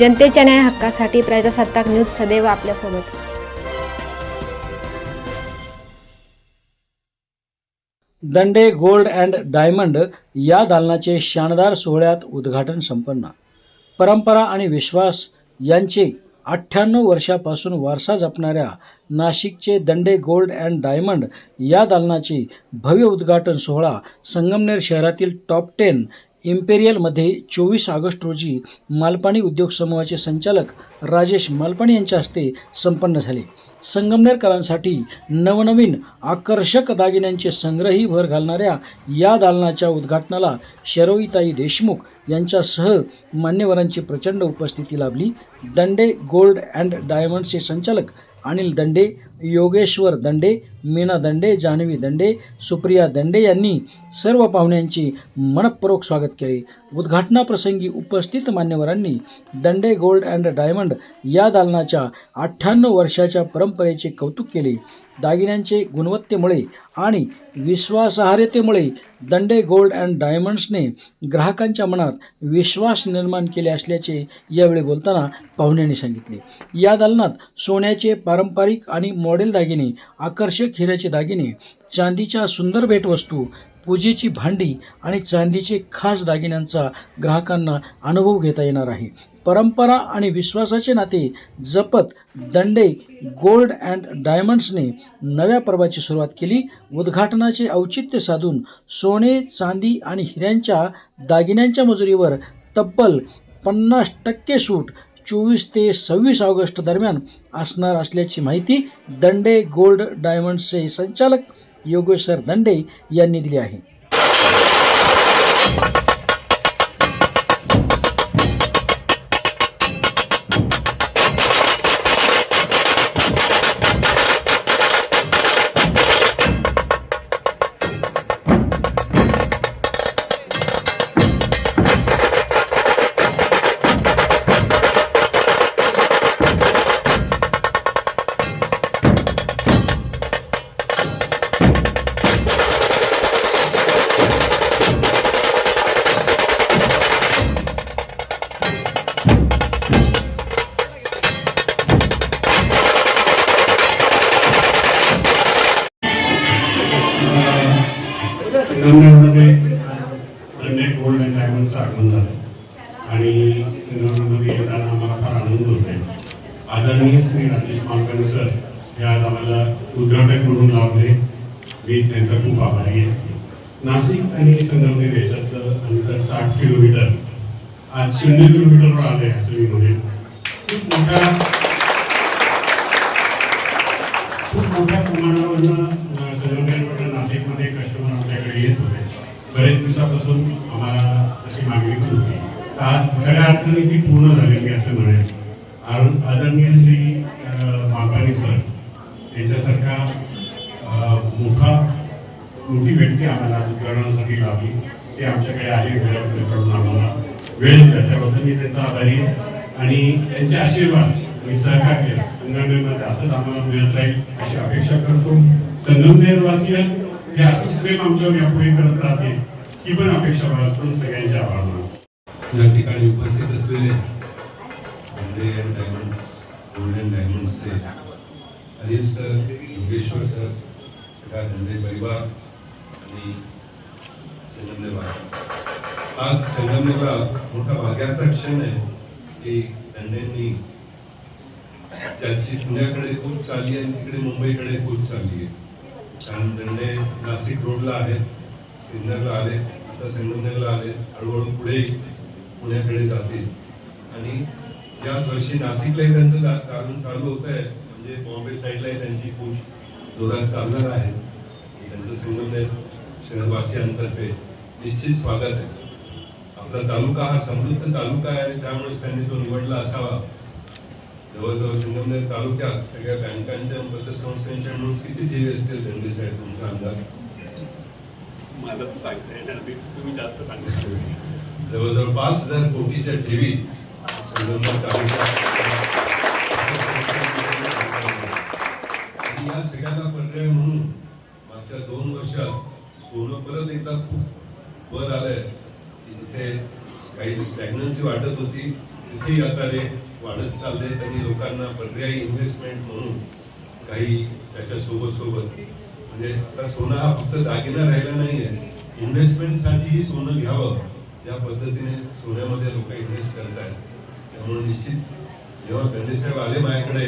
जनतेच्या न्याय हक्कासाठी प्रजासत्ताक न्यूज सदैव आपल्यासोबत. दंडे गोल्ड अँड डायमंड या दालनाचे शानदार सोहळ्यात उद्घाटन संपन्न. परंपरा आणि विश्वास यांचे अठ्ठ्याण्णव वर्षापासून वारसा जपणाऱ्या नाशिकचे दंडे गोल्ड अँड डायमंड या दालनाचे भव्य उद्घाटन सोहळा संगमनेर शहरातील टॉप टेन इम्पेरियलमध्ये चोवीस ऑगस्ट रोजी मालपाणी उद्योग समूहाचे संचालक राजेश मालपाणी यांच्या हस्ते संपन्न झाले. संगमनेरकरांसाठी नवनवीन आकर्षक दागिन्यांचे संग्रही भर घालणाऱ्या या दालनाच्या उद्घाटनाला शरोईताई देशमुख यांच्यासह मान्यवरांची प्रचंड उपस्थिती लाभली. दंडे गोल्ड अँड डायमंडचे संचालक अनिल दंडे योगेश्वर दंडे मीना दंडे जान्हवी दंडे सुप्रिया दंडे यांनी सर्व पाहुण्यांचे मनपूर्वक स्वागत केले. उद्घाटनाप्रसंगी उपस्थित मान्यवरांनी दंडे गोल्ड अँड डायमंड या दालनाच्या अठ्ठ्याण्णव वर्षाच्या परंपरेचे कौतुक केले. दागिन्यांचे गुणवत्तेमुळे आणि विश्वासार्हतेमुळे दंडे गोल्ड अँड डायमंड्सने ग्राहकांच्या मनात विश्वास निर्माण केले असल्याचे यावेळी बोलताना पाहुण्यांनी सांगितले. या दालनात सोन्याचे पारंपरिक आणि मॉडेल दागिने आकर्षक हिऱ्याचे दागिने चांदीच्या सुंदर भेटवस्तू पूजेची भांडी आणि चांदीचे खास दागिन्यांचा ग्राहकांना अनुभव घेता येणार आहे. परंपरा आणि विश्वासाचे नाते जपत दंडे गोल्ड अँड डायमंड्सने नव्या पर्वाची सुरुवात केली. उद्घाटनाचे औचित्य साधून सोने चांदी आणि हिऱ्यांच्या दागिन्यांच्या मजुरीवर तब्बल पन्नास टक्के सूट चोवीस ते सव्वीस ऑगस्ट दरम्यान असणार असल्याची माहिती दंडे गोल्ड डायमंड्सचे संचालक योगेश्वर दंडे यांनी दिली आहे. संगमनेरमध्ये दंडे गोल्ड अँड डायमंडचं आगमन झालं. आणि संगमनेरमध्ये येताना आम्हाला फार आनंद होत आहे आदरणीय श्री राजेश मालकणी सर हे आज आम्हाला उद्घाटक म्हणून लावले. मी त्यांचा खूप आभारी आहे. नाशिक आणि संगमनेर याच्यातलं अंतर साठ किलोमीटर. आज शून्य किलोमीटरवर आले असं मी म्हणेन. खूप मोठ्या खूप मोठ्या प्रमाणावरनं अ, संगमनेरवरनं नाशिकमध्ये कस्टमर आमच्याकडे येत होते बरेच दिवसापासून आम्हाला अशी मागणी होती. तर आज खऱ्या अर्थाने ती पूर्ण झाली असं म्हणेन. आर- आदरणीय श्री अ, मापानी सर यांच्यासारखा मोठा मोठी व्यक्ती आम्हाला उद्घाटनासाठी लाभली. ते आमच्याकडे आले वेळापत्रकडून आम्हाला वेळ दिला. त्याबद्दल मी त्यांचा आभारी आहे. आणि त्यांचे आशीर्वाद आणि सहकार्य संगमनेरमध्ये असंच आम्हाला मिळत राहील अशी अपेक्षा करतो. संगमनेरवासीय हे असंच प्रेम आमच्यावर यापुढे करत राहतील ही पण अपेक्षा बाळगून सगळ्यांच्या आभार मानतो या ठिकाणी उपस्थित असलेले गोल्डे अँड डायमंड्स गोल्डन डायमंड्सचे अनिल सर योगेश्वर सर सगळा धंदे परिवार आणि संगमनेर आज संगमनेरला मोठा भाग्याचा क्षण आहे की धंद्यांनी त्याची पुण्याकडे कूच चालली आहे आणि तिकडे मुंबईकडे खूप चालली आहे. छान धंदे नाशिक रोडला आहेत सिन्नरला आले आता संगमनेरला आले हळूहळू पुढे पुण्याकडे जातील. आणि याच वर्षी नाशिकलाही त्यांचं कारण चालू होत आहे म्हणजे बॉम्बे साईडलाही त्यांची पूज जोरात चालणार आहे. त्यांचं संगमनेर शहरवासियांतर्फे. निश्चित स्वागत आहे. आपला तालुका हा समृद्ध तालुका आहे आणि त्यामुळेच त्यांनी तो निवडला असावा. जवळजवळ संगमनेर तालुक्यात सगळ्या बँकांच्या पतसंस्थांच्या मिळून किती ठेवी असतील धंदे साहेब तुमचा अंदाज? मला तर सांगता येणार नाही. तुम्ही जास्त सांगितलं जवळजवळ पाच हजार कोटीच्या ठेवी संगमनेर तालुक्यात. या सगळ्याला पर्याय म्हणून मागच्या दोन वर्षात सोनं परत एकदा खूप वर आलंय. जिथे काही स्टॅग्नन्सी वाटत होती. तिथेही आता रेट वाढत चालले त्यांनी लोकांना पर्यायी इन्व्हेस्टमेंट म्हणून काही त्याच्या सोबत सोबत. म्हणजे आता सोनं हा फक्त दागिना राहिला नाहीये. इन्व्हेस्टमेंटसाठीही सोनं घ्यावं. या पद्धतीने सोन्यामध्ये लोक इन्व्हेस्ट करतायत. त्यामुळे निश्चित जेव्हा गणेशसाहेब आले माझ्याकडे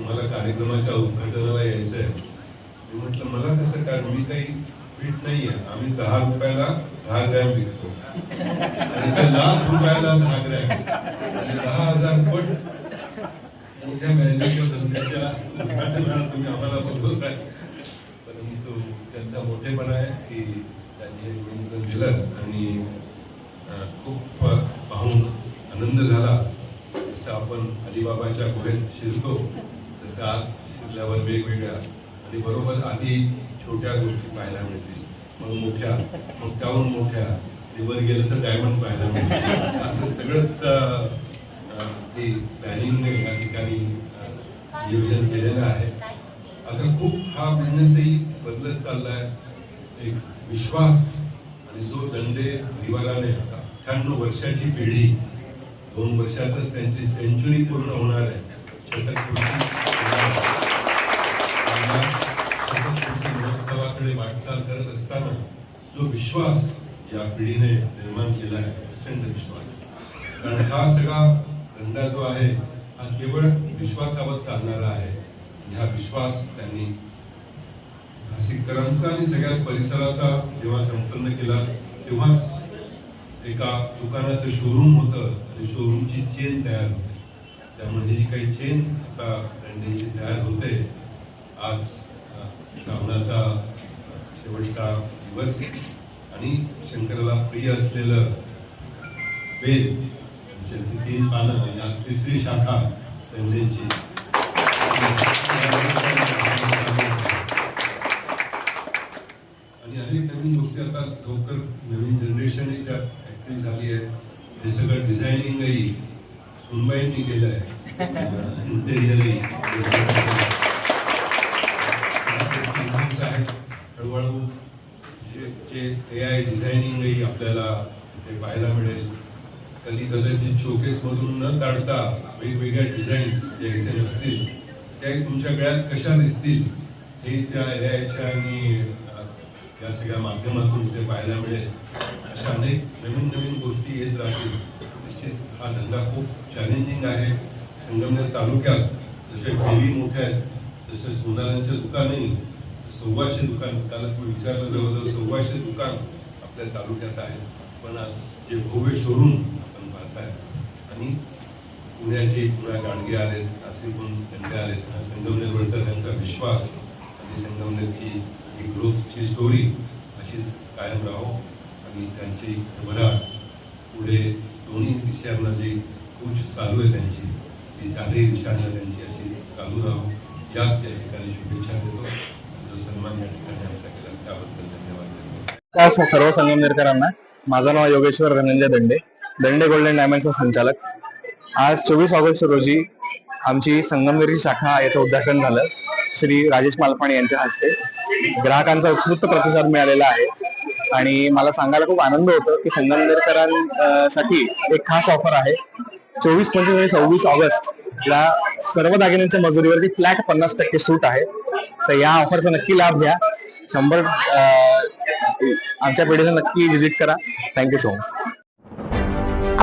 मला कार्यक्रमाच्या उद्घाटनाला यायचं आहे मी म्हटलं मला कसं काय? मी काही पीठ नाहीये. आम्ही दहा रुपयाला दहा ग्रॅम विकतो. आणि ते लाख रुपयाला दहा ग्रॅम. म्हणजे दहा हजार पट मोठ्या व्हॅल्यूच्या धंद्याच्या उद्घाटनाला तुम्ही आम्हाला बोलवताय परंतु त्यांचा मोठेपणा आहे की त्यांनी हे निमंत्रण दिलं आणि खूप पाहून आनंद झाला जसं आपण अलिबाबाच्या गुहेत शिरतो तसं आत शिरल्यावर वेगवेगळ्या आणि बरोबर आधी छोट्या गोष्टी पाहायला मिळतील मग मोठ्या मग त्याहून मोठ्या वर गेलं तर डायमंड पाहायला मिळतील असं सगळंच ते प्लॅनिंगने या ठिकाणी नियोजन केलेलं आहे. आता खूप हा बिझनेसही बदलत चाललाय. एक विश्वास आणि जो दंडे परिवाराने आता अठ्ठ्याण्णव वर्षाची पिढी दोन वर्षातच त्यांची सेंचुरी पूर्ण होणार आहे. महोत्सवाकडे वाटचाल करत असताना जो विश्वास या पिढीने निर्माण केला आहे प्रचंड विश्वास. कारण हा सगळा धंदा जो आहे हा केवळ विश्वासावर चालणारा आहे. हा विश्वास त्यांनी नाशिककरांचा आणि सगळ्याच परिसराचा जेव्हा संपन्न केला तेव्हाच एका दुकानाचं शोरूम होतं आणि शोरूमची चेन तयार होते. त्यामुळे जी काही चेन आता त्यांनी तयार होते आज श्रावणाचा शेवटचा दिवस आणि शंकराला प्रिय असलेलं वेद म्हणजे तीन पानं आणि आज तिसरी शाखा दंडेची आणि अनेक नवीन गोष्टी आता लवकर नवीन जनरेशनही त्यात ऍक्टिव्ह झाली आहे हे सगळं डिझायनिंगही सुनबाईंनी केलं आहे इंटेरियरही हळूहळू जे- ए आय डिझायनिंगही आपल्याला ते पाहायला मिळेल. कधी कदाचित शोकेस मधून न काढता वेगवेगळ्या डिझाईन्स ज्या इथे नसतील त्याही तुमच्या गळ्यात कशा दिसतील हे त्या एआयच्या आणि या सगळ्या माध्यमातून इथे पाहायला मिळेल. अशा अनेक नवीन नवीन गोष्टी येत राहतील. निश्चित हा धंदा खूप चॅलेंजिंग आहे. संगमनेर तालुक्यात जसे ठेवी मोठ्या आहेत जसे सोनारांचे दुकानही सव्वाशे दुकान. काल मी विचारलं जवळजवळ सव्वाशे दुकान आपल्या तालुक्यात आहे पण आज जे भव्य शोरूम आहे. आणि पुण्याचे पुण्या गाडगे आलेत नाशिकहून त्यांचे आलेत. हा संगमनेरवरचा त्यांचा विश्वास आणि संगमनेरची ही ग्रोथची स्टोरी अशीच कायम राहो. आणि त्यांची भरभराट पुढे दोन्ही दिशांना जी कूच चालू आहे त्यांची ती चारही दिशांना त्यांची अशी चालू राहो. याच या ठिकाणी शुभेच्छा देतो. जो सन्मान या ठिकाणी आमचा केला त्याबद्दल धन्यवाद देतो. सर्व संगमनेरकरांना माझं नाव योगेश्वर धनंजय दंडे. दंडे गोल्डन डायमंडचा संचालक. आज चोवीस ऑगस्ट रोजी आमची संगमनेरी शाखा याचं उद्घाटन झालं. श्री राजेश मालपाणी यांच्या हस्ते. ग्राहकांचा उत्स्फूर्त प्रतिसाद मिळालेला आहे. आणि मला सांगायला खूप आनंद होतो की संगमनेरकरांसाठी एक खास ऑफर आहे. चोवीस पंचवीस आणि सव्वीस ऑगस्ट या सर्व दागिन्यांच्या मजुरीवरती फ्लॅट पन्नास टक्के सूट आहे. तर या ऑफरचा नक्की लाभ घ्या. शंभर आमच्या पिढीला नक्की व्हिजिट करा. Thank you so much.